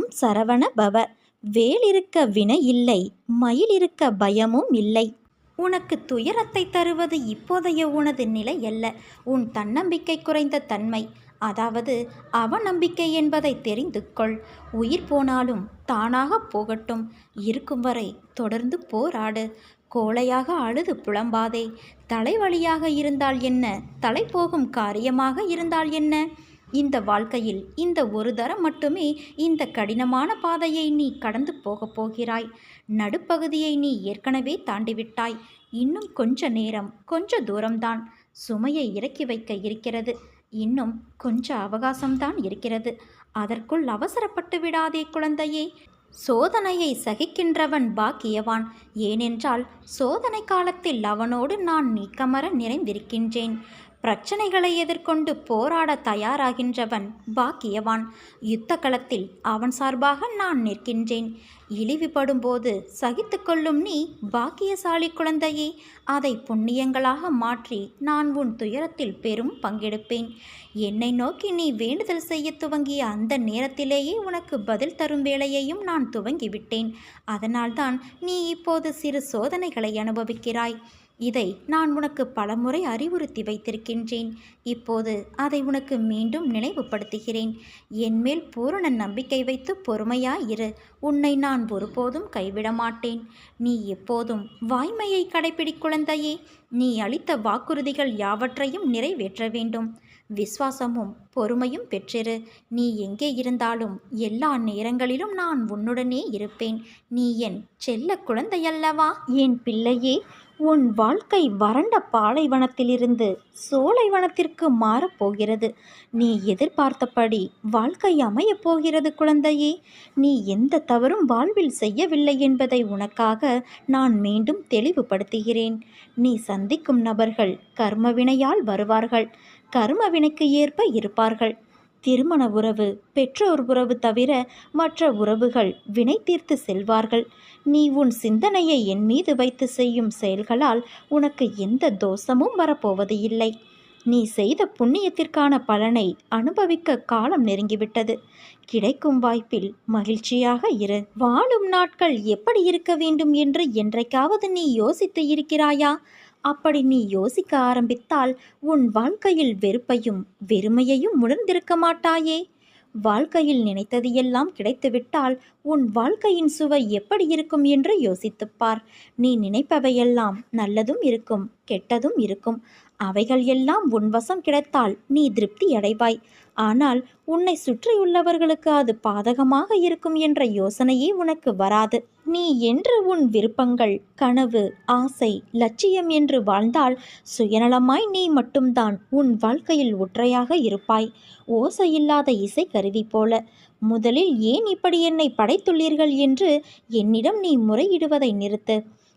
ஓம் சரவண பவ. வேலிருக்க வினை இல்லை மயில் இருக்க பயமும் இல்லை. உனக்கு துயரத்தை தருவது இப்போதைய உனது நிலை அல்ல. உன் தன்னம்பிக்கை குறைந்த தன்மை. அதாவது அவநம்பிக்கை என்பதை தெரிந்து கொள். உயிர் போனாலும் தானாக போகட்டும். இருக்கும் வரை தொடர்ந்து போராடு. கோழையாக அழுது புலம்பாதே. தலைவலியாக இருந்தால் என்ன? தலை போகும் காரியமாக இருந்தால் என்ன? இந்த வாழ்க்கையில் இந்த ஒரு தரம் மட்டுமே இந்த கடினமான பாதையை நீ கடந்து போகப் போகிறாய். நடுப்பகுதியை நீ ஏற்கனவே தாண்டிவிட்டாய். இன்னும் கொஞ்ச நேரம் கொஞ்ச தூரம்தான். சுமையை இறக்கி வைக்க இருக்கிறது. இன்னும் கொஞ்ச அவகாசம்தான் இருக்கிறது. அதற்குள் அவசரப்பட்டு விடாதே குழந்தையே. சோதனையை சகிக்கின்றவன் பாக்கியவான். ஏனென்றால் சோதனை காலத்தில் அவனோடு நான் நீக்கமர நிறைந்திருக்கின்றேன். பிரச்சனைகளை எதிர்கொண்டு போராட தயாராகின்றவன் பாக்கியவான். யுத்த களத்தில் அவன் சார்பாக நான் நிற்கின்றேன். இழிவுபடும்போது சகித்து கொள்ளும் நீ பாக்கியசாலி குழந்தையே அதை புண்ணியங்களாக மாற்றி நான் உன் துயரத்தில் பெரும் பங்கெடுப்பேன். என்னை நோக்கி நீ வேண்டுதல் செய்ய துவங்கிய அந்த நேரத்திலேயே உனக்கு பதில் தரும் வேலையையும் நான் துவங்கிவிட்டேன். அதனால்தான் நீ இப்போது சிறு சோதனைகளை அனுபவிக்கிறாய். இதை நான் உனக்கு பலமுறை அறிவுறுத்தி வைத்திருக்கின்றேன். இப்போது அதை உனக்கு மீண்டும் நினைவுபடுத்துகிறேன். என்மேல் பூரண நம்பிக்கை வைத்து பொறுமையாயிரு. உன்னை நான் ஒருபோதும் கைவிட மாட்டேன் நீ எப்போதும் வாய்மையை கடைபிடி குழந்தையே. நீ அளித்த வாக்குறுதிகள் யாவற்றையும் நிறைவேற்ற வேண்டும். விஸ்வாசமும் பொறுமையும் பெற்றிரு. நீ எங்கே இருந்தாலும் எல்லா நேரங்களிலும் நான் உன்னுடனே இருப்பேன். நீ என் செல்ல குழந்தையல்லவா? என் பிள்ளையே உன் வாழ்க்கை வறண்ட பாலைவனத்திலிருந்து சோலைவனத்திற்கு மாறப்போகிறது நீ எதிர்பார்த்தபடி வாழ்க்கை அமையப் போகிறது குழந்தையே. நீ எந்த தவறும் வாழ்வில் செய்யவில்லை என்பதை உனக்காக நான் மீண்டும் தெளிவுபடுத்துகிறேன். நீ சந்திக்கும் நபர்கள் கர்மவினையால் வருவார்கள். கர்மவினைக்கு ஏற்ப இருப்பார்கள். திருமண உறவு பெற்றோர் உறவு தவிர மற்ற உறவுகள் வினை தீர்த்து செல்வார்கள். நீ உன் சிந்தனையை என் மீது வைத்து செய்யும் செயல்களால் உனக்கு எந்த தோஷமும் வரப்போவது இல்லை. நீ செய்த புண்ணியத்திற்கான பலனை அனுபவிக்க காலம் நெருங்கிவிட்டது. கிடைக்கும் வாய்ப்பில் மகிழ்ச்சியாக இரு. வாழும் நாட்கள் எப்படி இருக்க வேண்டும் என்று என்றைக்காவது நீ யோசித்து இருக்கிறாயா? அப்படி நீ யோசிக்க ஆரம்பித்தால் உன் வாழ்க்கையில் வெறுப்பையும் வெறுமையையும் உணர்ந்திருக்க மாட்டாயே. வாழ்க்கையில் நினைத்தது எல்லாம் கிடைத்துவிட்டால் உன் வாழ்க்கையின் சுவை எப்படி இருக்கும் என்று யோசித்துப்பார் நீ நினைப்பவையெல்லாம் நல்லதும் இருக்கும் கெட்டதும் இருக்கும். அவைகள் எல்லாம் உன் வசம் கிடைத்தால் நீ திருப்தி அடைவாய். ஆனால் உன்னை சுற்றியுள்ளவர்களுக்கு அது பாதகமாக இருக்கும் என்ற யோசனையே உனக்கு வராது. நீ என்று உன் விருப்பங்கள் கனவு ஆசை லட்சியம் என்று வாழ்ந்தால் சுயநலமாய் நீ மட்டும்தான் உன் வாழ்க்கையில் ஒற்றையாக இருப்பாய். ஓசையில்லாத இசை கருவி போல முதலில் ஏன் இப்படி என்னை படைத்துள்ளீர்கள் என்று என்னிடம் நீ முறையிடுவதை நிறுத்து.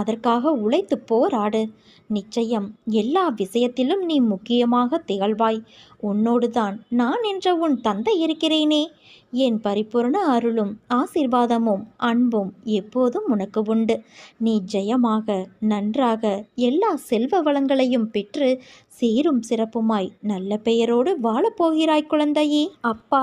அதற்காக உழைத்து போராடு நிச்சயம் எல்லா விஷயத்திலும் நீ முக்கியமாக திகழ்வாய். உன்னோடுதான் நான் என்ற உன் தந்தை இருக்கிறேனே. என் பரிபூர்ண அருளும் ஆசிர்வாதமும் அன்பும் எப்போதும் உனக்கு உண்டு. நீ ஜெயமாக நன்றாக எல்லா செல்வ வளங்களையும் பெற்று சீரும் சிறப்புமாய் நல்ல பெயரோடு வாழப்போகிறாய் குழந்தையே. அப்பா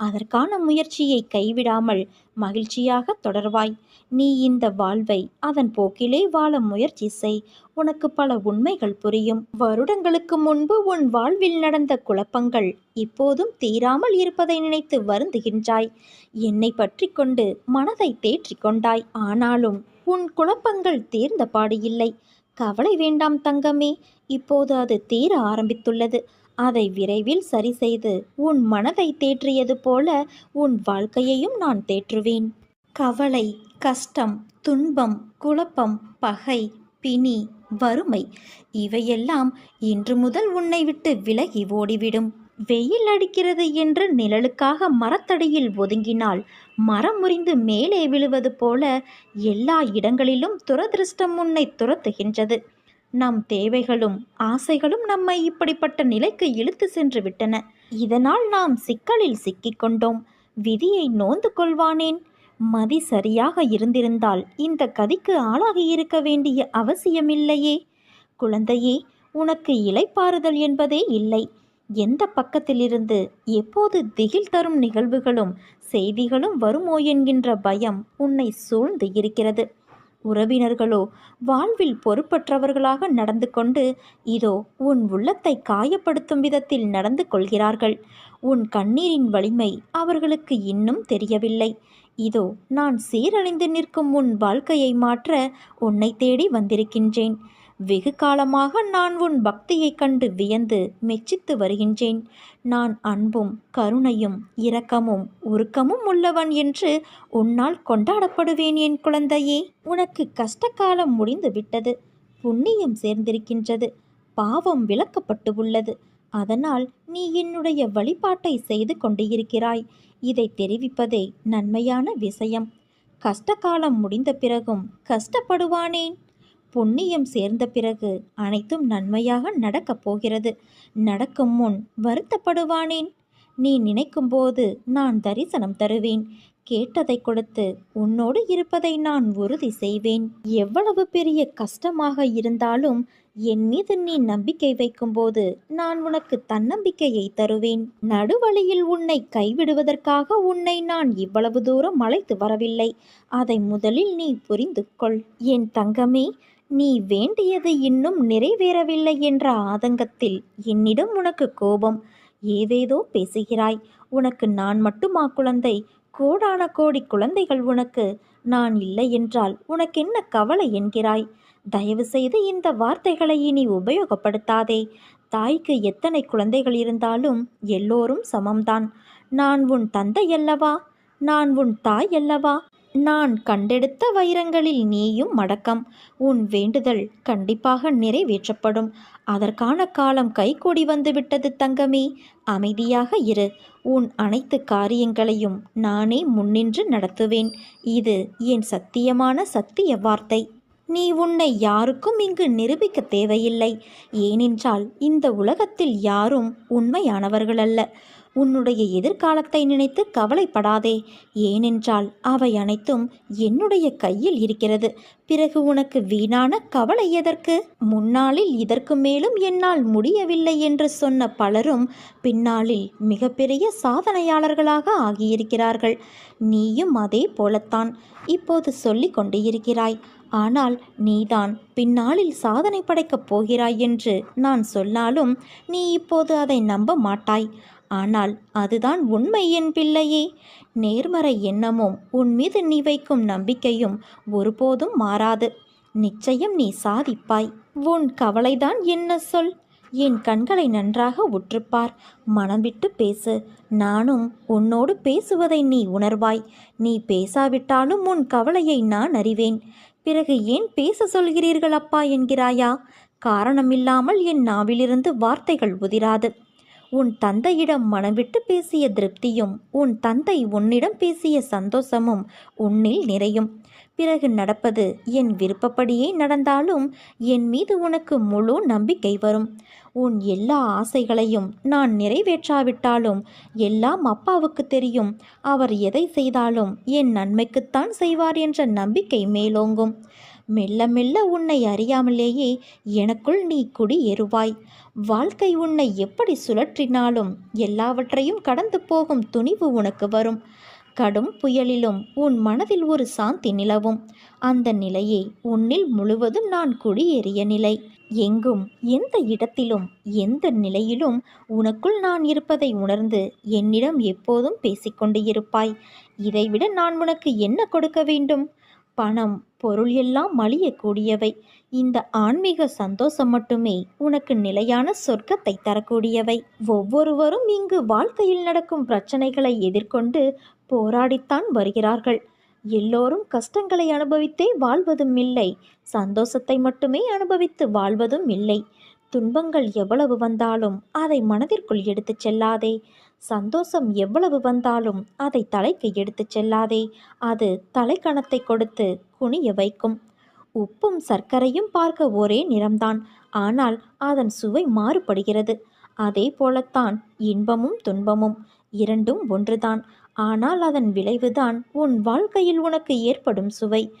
அதற்கான முயற்சியை கைவிடாமல் மகிழ்ச்சியாக தொடர்வாய். நீ இந்த வாழ்வை அதன் போக்கிலே வாழ முயற்சி செய். உனக்கு பல உண்மைகள் புரியும். வருடங்களுக்கு முன்பு உன் வாழ்வில் நடந்த குழப்பங்கள் இப்போதும் தீராமல் இருப்பதை நினைத்து வருந்துகின்றாய். என்னை பற்றி கொண்டு மனதை தேற்றி கொண்டாய். ஆனாலும் உன் குழப்பங்கள் தீர்ந்த பாடு இல்லை. கவலை வேண்டாம் தங்கமே. இப்போது அது தீர ஆரம்பித்துள்ளது. அதை விரைவில் சரி செய்து உன் மனதை தேற்றியது போல உன் வாழ்க்கையையும் நான் தேற்றுவேன். கவலை கஷ்டம் துன்பம் குழப்பம் பகை பிணி வறுமை இவையெல்லாம் இன்று முதல் உன்னை விட்டு விலகி ஓடிவிடும். வெயில் அடிக்கிறது என்று நிழலுக்காக மரத்தடியில் ஒதுங்கினால் மரம் முறிந்து மேலே விழுவது போல எல்லா இடங்களிலும் துரதிருஷ்டம் உன்னை துரத்துகின்றது. நம் தேவைகளும் ஆசைகளும் நம்மை இப்படிப்பட்ட நிலைக்கு இழுத்து சென்று விட்டன. இதனால் நாம் சிக்கலில் சிக்கிக்கொண்டோம் விதியை நோந்து கொள்வானேன்? மதி சரியாக இருந்திருந்தால் இந்த கதிக்கு ஆளாகி இருக்க வேண்டிய அவசியமில்லையே. குழந்தையே உனக்கு இலைப்பாறுதல் என்பதே இல்லை. எந்த பக்கத்திலிருந்து எப்போது திகில் தரும் நிகழ்வுகளும் செய்திகளும் வருமோ என்கின்ற பயம் உன்னை சூழ்ந்து இருக்கிறது. உறவினர்களோ வாழ்வில் பொறுப்பற்றவர்களாக நடந்து கொண்டு இதோ உன் உள்ளத்தை காயப்படுத்தும் விதத்தில் நடந்து கொள்கிறார்கள். உன் கண்ணீரின் வலிமை அவர்களுக்கு இன்னும் தெரியவில்லை. இதோ நான் சீரழிந்து நிற்கும் உன் வாழ்க்கையை மாற்ற உன்னை தேடி வந்திருக்கின்றேன். வெகு காலமாக நான் உன் பக்தியைக் கண்டு வியந்து மெச்சித்து வருகின்றேன். நான் அன்பும் கருணையும் இரக்கமும் உருக்கமும் உள்ளவன் என்று உன்னால் கொண்டாடப்படுவேன் என் குழந்தையே. உனக்கு கஷ்டகாலம் முடிந்து விட்டது புண்ணியம் சேர்ந்திருக்கின்றது. பாவம் விளக்கப்பட்டு உள்ளது. அதனால் நீ என்னுடைய வழிபாட்டை செய்து கொண்டிருக்கிறாய். இதை தெரிவிப்பதே நன்மையான விஷயம். கஷ்டகாலம் முடிந்த பிறகும் கஷ்டப்படுவானேன்? புண்ணியம் சேர்ந்த பிறகு அனைத்தும் நன்மையாக நடக்கப் போகிறது. நடக்கும் முன் வருத்தப்படுவானேன்? நீ நினைக்கும்போது நான் தரிசனம் தருவேன். கேட்டதை கொடுத்து உன்னோடு இருப்பதை நான் உறுதி செய்வேன். எவ்வளவு பெரிய கஷ்டமாக இருந்தாலும் என் மீது நீ நம்பிக்கை வைக்கும்போது நான் உனக்கு தன்னம்பிக்கையை தருவேன். நடுவழியில் உன்னை கைவிடுவதற்காக உன்னை நான் இவ்வளவு தூரம் அழைத்து வரவில்லை. அதை முதலில் நீ புரிந்து கொள். என் தங்கமே நீ வேண்டியது இன்னும் நிறைவேறவில்லை என்ற ஆதங்கத்தில் என்னிடம் உனக்கு கோபம். ஏதேதோ பேசுகிறாய். உனக்கு நான் மட்டுமா குழந்தை? கோடான கோடி குழந்தைகள் உனக்கு. நான் இல்லை என்றால் உனக்கென்ன கவலை என்கிறாய்? தயவு செய்து இந்த வார்த்தைகளை இனி உபயோகப்படுத்தாதே. தாய்க்கு எத்தனை குழந்தைகள் இருந்தாலும் எல்லோரும் சமம்தான். நான் உன் தந்தை அல்லவா? நான் உன் தாய் அல்லவா? நான் கண்டெடுத்த வைரங்களில் நீயும் மடக்கம் உன் வேண்டுதல் கண்டிப்பாக நிறைவேற்றப்படும். அதற்கான காலம் கைகூடி வந்துவிட்டது தங்கமே. அமைதியாக இரு. உன் அனைத்து காரியங்களையும் நானே முன்னின்று நடத்துவேன். இது என் சத்தியமான சத்திய வார்த்தை. நீ உன்னை யாருக்கும் இங்கு நிரூபிக்க தேவையில்லை. ஏனென்றால் இந்த உலகத்தில் யாரும் உண்மையானவர்களல்ல. உன்னுடைய எதிர்காலத்தை நினைத்து கவலைப்படாதே. ஏனென்றால் அவை அனைத்தும் என்னுடைய கையில் இருக்கிறது. பிறகு உனக்கு வீணான கவலை எதற்கு? முன்னாளில் இதற்கு மேலும் என்னால் முடியவில்லை என்று சொன்ன பலரும் பின்னாளில் மிகப்பெரிய சாதனையாளர்களாக ஆகியிருக்கிறார்கள். நீயும் அதே போலத்தான் இப்போது சொல்லிக் கொண்டு இருக்கிறாய் ஆனால் நீதான் பின்னாளில் சாதனை படைக்கப் போகிறாய் என்று நான் சொன்னாலும் நீ இப்போது அதை நம்ப மாட்டாய். ஆனால் அதுதான் உண்மை என் பிள்ளையே. நேர்மறை எண்ணமும் உன் மீது நீ வைக்கும் நம்பிக்கையும் ஒருபோதும் மாறாது. நிச்சயம் நீ சாதிப்பாய். உன் கவலைதான் என்ன சொல்? என் கண்களை நன்றாக உற்றுப்பார். மனம் விட்டு பேசு. நானும் உன்னோடு பேசுவதை நீ உணர்வாய். நீ பேசாவிட்டாலும் உன் கவலையை நான் அறிவேன். பிறகு ஏன் பேச சொல்கிறீர்கள் அப்பா என்கிறாயா? காரணமில்லாமல் என் நாவிலிருந்து வார்த்தைகள் உதிராது. உன் தந்தையிடம் மனவிட்டு பேசிய திருப்தியும் உன் தந்தை உன்னிடம் பேசிய சந்தோஷமும் உன்னில் நிறையும். பிறகு நடப்பது என் விருப்பப்படியே நடந்தாலும் என் மீது உனக்கு முழு நம்பிக்கை வரும். உன் எல்லா ஆசைகளையும் நான் நிறைவேற்றாவிட்டாலும் எல்லாம் அப்பாவுக்கு தெரியும். அவர் எதை செய்தாலும் என் நன்மைக்குத்தான் செய்வார் என்ற நம்பிக்கை மேலோங்கும். மெல்ல மெல்ல உன்னை அறியாமலேயே எனக்குள் நீ குடி குடியேறுவாய் வாழ்க்கை உன்னை எப்படி சுழற்றினாலும் எல்லாவற்றையும் கடந்து போகும் துணிவு உனக்கு வரும். கடும் புயலிலும் உன் மனதில் ஒரு சாந்தி நிலவும். அந்த நிலையே உன்னில் முழுவதும் நான் குடியேறிய நிலை. எங்கும் எந்த இடத்திலும் எந்த நிலையிலும் உனக்குள் நான் இருப்பதை உணர்ந்து என்னிடம் எப்போதும் பேசிக்கொண்டு இருப்பாய். இதைவிட நான் உனக்கு என்ன கொடுக்க வேண்டும்? பணம் பொருள் எல்லாம் மலியக்கூடியவை. இந்த ஆன்மீக சந்தோஷம் மட்டுமே உனக்கு நிலையான சொர்க்கத்தை தரக்கூடியவை. ஒவ்வொருவரும் இங்கு வாழ்க்கையில் நடக்கும் பிரச்சனைகளை எதிர்கொண்டு போராடித்தான் வருகிறார்கள். எல்லோரும் கஷ்டங்களை அனுபவித்தே வாழ்வதும் இல்லை. சந்தோஷத்தை மட்டுமே அனுபவித்து வாழ்வதும் இல்லை. துன்பங்கள் எவ்வளவு வந்தாலும் அதை மனதிற்குள் எடுத்துச் செல்லாதே. சந்தோஷம் எவ்வளவு வந்தாலும் அதை தலைக்கு எடுத்துச் செல்லாதே. அது தலைக்கணத்தை கொடுத்து குனிய வைக்கும். உப்பும் சர்க்கரையும் பார்க்க ஒரே நிறம்தான். ஆனால் அதன் சுவை மாறுபடுகிறது. அதே போலத்தான் இன்பமும் துன்பமும் இரண்டும் ஒன்றுதான். ஆனால் அதன் விளைவுதான் உன் வாழ்க்கையில் உனக்கு ஏற்படும் சுவை.